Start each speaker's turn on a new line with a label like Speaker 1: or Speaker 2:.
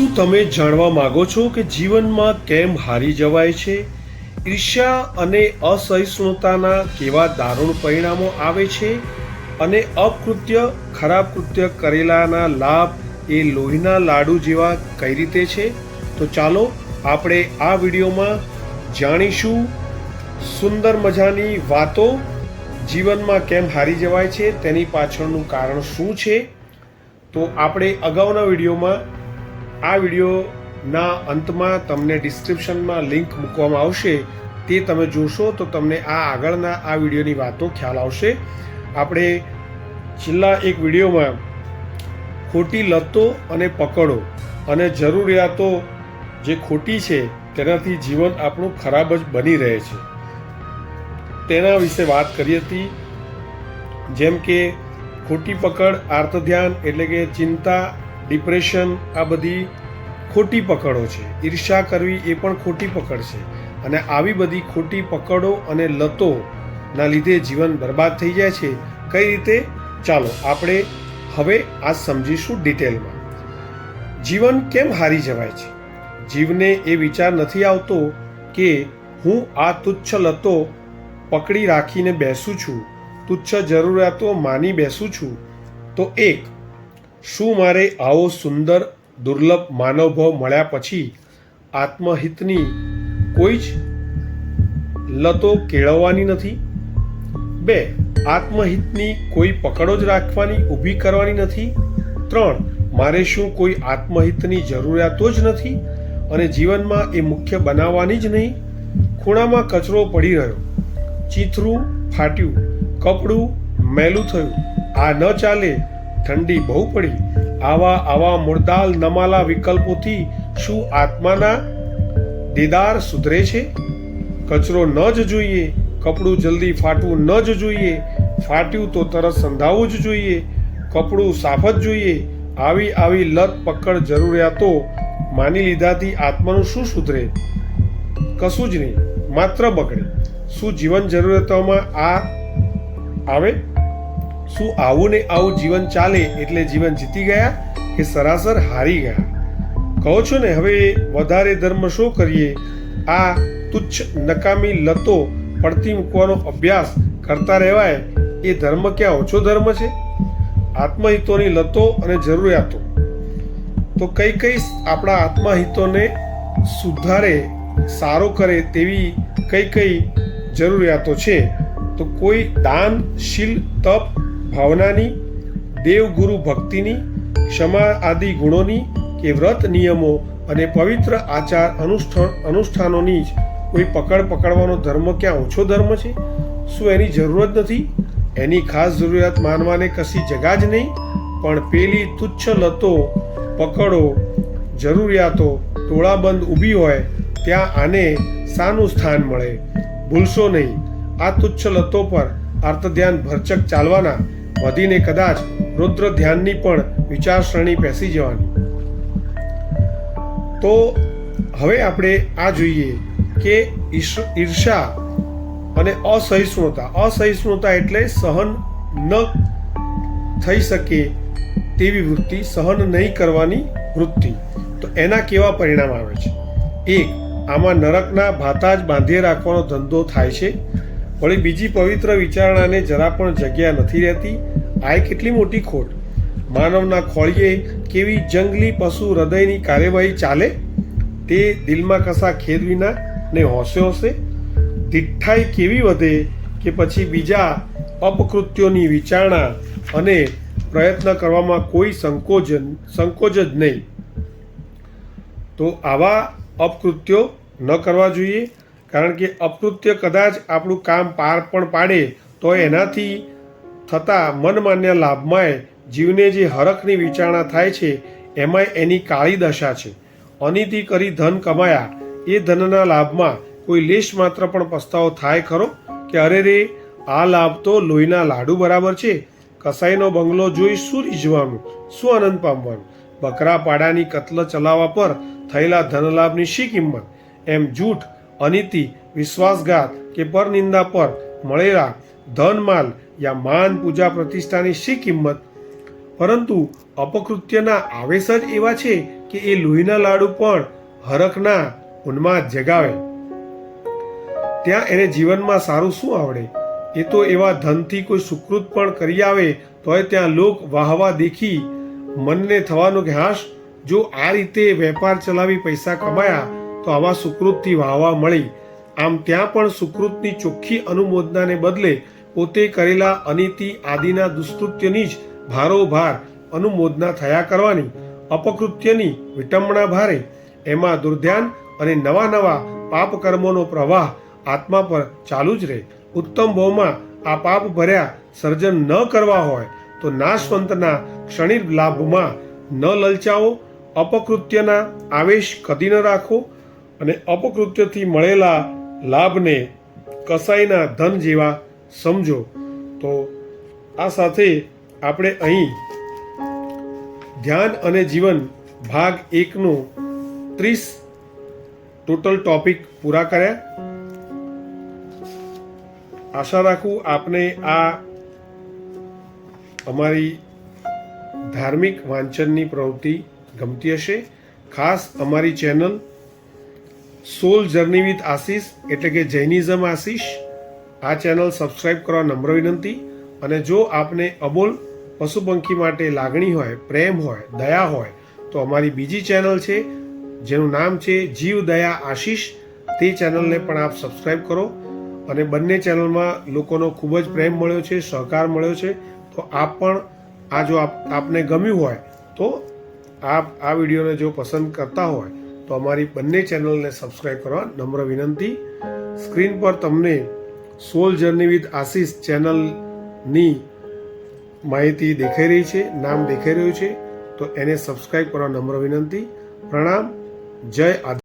Speaker 1: શું તમે જાણવા માગો છો કે જીવનમાં કેમ હારી જવાય છે? ઈર્ષ્યા અને અસહિષ્ણુતાના કેવા દારૂણ પરિણામો આવે છે? અને અપકૃત્ય ખરાબ કૃત્ય કરેલાના લાભ એ લોહીના લાડુ જેવા કઈ રીતે છે? તો ચાલો આપણે આ વિડીયોમાં જાણીશું સુંદર મજાની વાતો, જીવનમાં કેમ હારી જવાય છે, તેની પાછળનું કારણ શું છે? તો આપણે અગાઉના વિડીયોમાં આ વિડીયોના અંતમાં તમને ડિસ્ક્રિપ્શનમાં લિંક મૂકવામાં આવશે. તે તમે જોશો તો તમને આ આગળના આ વિડીયોની વાતો ખ્યાલ આવશે. આપણે છેલ્લા એક વિડીયોમાં ખોટી લતો અને પકડો અને જરૂરિયાતો જે ખોટી છે તેનાથી જીવન આપણું ખરાબ જ બની રહે છે. તેના વિશે વાત કરી હતી. જેમ કે ખોટી પકડ, આર્તધ્યાન એટલે કે ચિંતા ડિપ્રેશન, આ બધી ખોટી પકડો છે. ઈર્ષા કરવી એ પણ ખોટી પકડ છે. અને આવી બધી ખોટી પકડો અને લતોના લીધે જીવન બરબાદ થઈ જાય છે. કઈ રીતે? ચાલો, આપણે હવે આ સમજીશું ડિટેલમાં. જીવન કેમ હારી જવાય છે? જીવને એ વિચાર નથી આવતો કે હું આ તુચ્છ લતો પકડી રાખીને બેસું છું, તુચ્છ જરૂરિયાતો માની બેસું છું. તો એક શું મારે આવો સુંદર, દુર્લભ માનવભાવ મળ્યા પછી આત્મહિતની કોઈ જ લતો કેળવવાની નથી? બે, આત્મહિતની કોઈ પકડો જ રાખવાની, ઊભી કરવાની નથી? ત્રણ, મારે શું કોઈ આત્મહિતની જરૂરિયાતો જ નથી અને જીવનમાં એ મુખ્ય બનાવવાની જ નહીં? ખૂણામાં કચરો પડી રહ્યો, ચીથરું ફાટ્યું, કપડું મેલું થયું, આ ન ચાલે ઠંડી બહુ પડી. આવા આવા મુર્દાલ નમાલા વિકલ્પોથી શું આત્માના દીદાર સુધરે છે? કચરો ન જ જોઈએ, કપડું જલ્દી ફાટવું ન જ જોઈએ, ફાટ્યું તો તરત સંધાવવું જ જોઈએ, કપડું સાફ જ જોઈએ, આવી આવી લત પકડ જરૂરિયાતો માની લીધાથી આત્માનું શું સુધરે? કશું જ નહીં, માત્ર બગડે. શું જીવન જરૂરિયાતોમાં આ આવે? શું આવું ને આવું જીવન ચાલે એટલે જીવન જીતી ગયા કે સરાસર હારી ગયા? કહો છો ને, હવે વધારે ધર્મ શું કરીએ? આ તુચ્છ નકામી લતો પડતી મૂકવાનો અભ્યાસ કરતા રહેવાય, એ ધર્મ ક્યાં ઓછો ધર્મ છે? આત્મહિતોની લતો અને જરૂરિયાતો. તો કઈ કઈ આપણા આત્મહિતોને સુધારે, સારો કરે તેવી કઈ કઈ જરૂરિયાતો છે? તો કોઈ દાન શીલ તપ ભાવનાની, દેવગુરુ ભક્તિની, ક્ષમા આદિ ગુણોની કે વ્રત નિયમો અને પવિત્ર આચાર અનુષ્ઠાન અનુષ્ઠાનોની જ કોઈ પકડ પકડવાનો ધર્મ ક્યાં ઓછો ધર્મ છે? શું એની જરૂરત નથી? એની ખાસ જરૂરિયાત માનવાને કશી જગા જ નહીં, પણ પેલી તુચ્છ લતો, પકડો, જરૂરિયાતો, ટોળાબંધ ઊભી હોય, ત્યાં આને સાનું સ્થાન મળે. ભૂલશો નહીં. આ તુચ્છ લતો પર અર્થ ધ્યાન ભરચક ચાલવાના વધીને કદાચ રુદ્ર ધ્યાનની પણ વિચારસરણી બેસી જવાની. તો હવે આપણે આ જોઈએ કે ઈર્ષા અને અસહિષ્ણુતા. અસહિષ્ણુતા એટલે સહન ન થઈ શકે તેવી વૃત્તિ, સહન નહીં કરવાની વૃત્તિ. તો એના કેવા પરિણામ આવે છે? એક, આમાં નરકના ભાતા જ બાંધી રાખવાનો ધંધો થાય છે. વળી બીજી પવિત્ર વિચારણાને જરા પણ જગ્યા નથી રહેતી. આ કેટલી મોટી ખોટ. માનવના ખોળીએ કેવી જંગલી પશુ હૃદયની કાર્યવાહી ચાલે? તે દિલમાં કસા ખેદ વિના ને હોશે હોશે? દિઠ્ઠાઈ કેવી વધે કે પછી બીજા અપકૃત્યોની વિચારણા અને પ્રયત્ન કરવામાં કોઈ સંકોચ સંકોચ જ નહીં. તો આવા અપકૃત્યો ન કરવા જોઈએ. કારણ કે અપકૃત્ય કદાચ આપણું કામ પાર પણ પાડે, તો એનાથી થતા મનમાન્ય લાભમાંય જીવને જે હરખની વિચારણા થાય છે, એમાંય એની કાળી દશા છે. અનિતિ કરી ધન કમાયા, એ ધનના લાભમાં કોઈ લેશ માત્ર પણ પસ્તાવો થાય ખરો? કે અરે રે, આ લાભ તો લોહીના લાડુ બરાબર છે. કસાઈનો બંગલો જોઈ શું રીઝવાનું, શું આનંદ પામવાનું? બકરા પાડાની કતલ ચલાવવા પર થયેલા ધનલાભની શી કિંમત? એમ જૂઠ અનીતિ, વિશ્વાસઘાત કે પરનિંદા પર મળેલા ધન માલ યા માન પૂજા પ્રતિષ્ઠાની શી કિંમત? પરંતુ અપકૃત્યના આવેશ જ એવા છે કે એ લોહીના લાડુ પણ હરખના ઉન્માદ જગાવે. ત્યાં એને જીવનમાં સારું શું આવડે? એ તો એવા ધનથી કોઈ સુકૃત પણ કરી આવે તોય ત્યાં લોક વાહવા દેખી મનને થવાનું કે હાશ જો આ રીતે વેપાર ચલાવી પૈસા કમાયા તો આવા સુકૃતથી વાહવા મળી. આમ ત્યાં પણ સુકૃતની ચોખ્ખી અનુમોદનાને બદલે પોતે કરેલા અનિતિ આદિના દુષ્કૃત્યની જ ભારોભાર અનુમોદના થયા કરવાની. અપકૃત્યની વિટંબણા ભારે. એમાં દુર્ધ્યાન અને નવા નવા પાપ કર્મોનો પ્રવાહ આત્મા પર ચાલુ જ રહે ઉત્તમ ભાવમાં આ પાપ ભર્યા સર્જન ન કરવા હોય તો નાશવંતના ક્ષણિક લાભમાં ન લલચાવો. અપકૃત્યના આવેશ કદી ન રાખો. અને અપકૃત્યથી મળેલા લાભને કસાઈના ધન જેવા સમજો. તો આ સાથે આપણે અહીં ધ્યાન અને જીવન ભાગ એકનો ત્રીસ ટોટલ ટોપિક પૂરા કર્યા. આશા રાખું આપને આ અમારી ધાર્મિક વાંચનની પ્રવૃત્તિ ગમતી હશે. ખાસ અમારી channel soul journey with Ashish, એટલે કે જૈનિઝમ આશીષ. આ ચેનલ સબસ્ક્રાઈબ કરવા નમ્ર વિનંતી. અને જો આપને અબોલ પશુ પંખી માટે લાગણી હોય, પ્રેમ હોય, દયા હોય, તો અમારી બીજી ચેનલ છે, જેનું નામ છે જીવ દયા આશીષ. તે ચેનલને પણ આપ સબસ્ક્રાઈબ કરો. અને બંને ચેનલમાં લોકોનો ખૂબ જ પ્રેમ મળ્યો છે, સહકાર મળ્યો છે. તો આપ પણ આ જો આપ આપને ગમ્યું હોય, તો આપ આ વિડીયોને જો પસંદ કરતા હોય તો અમારી બંને ચેનલને સબસ્ક્રાઇબ કરવા નમ્ર વિનંતી. સ્ક્રીન પર તમને સોલ જર્ની વિથ આશીષ ચેનલની માહિતી દેખાઈ રહી છે, નામ દેખાઈ રહ્યું છે, તો એને સબસ્ક્રાઈબ કરવા નમ્ર વિનંતી. પ્રણામ, જય આદિ